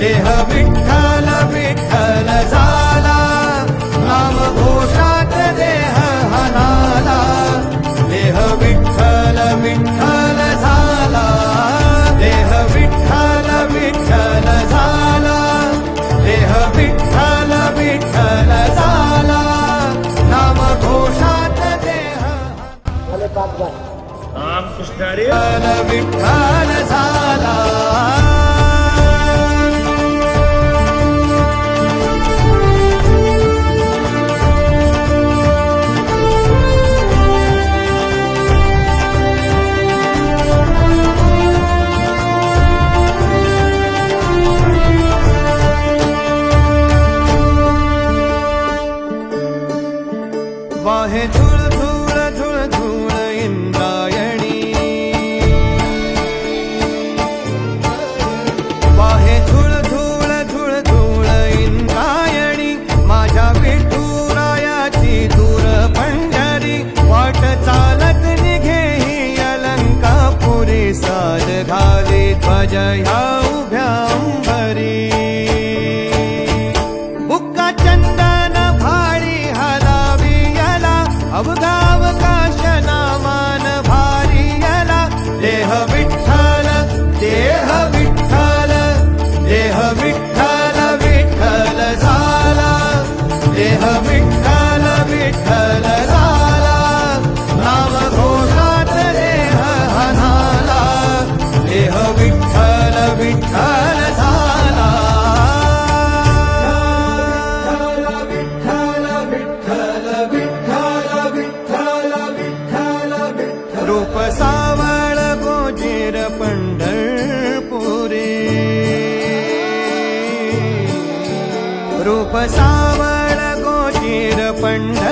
देह विठ्ठल विठ्ठल झाला नाम घोषात देह हनाला. देह विठ्ठल विठ्ठल झाला देह विठ्ठल विठ्ठल झाला देह विठ्ठल विठ्ठल झाला नाम घोषात देह Ramakrishna Vitthal ya, ya, ya. फिर पंढरपुरी। रूप सावळ गोचीर पंढर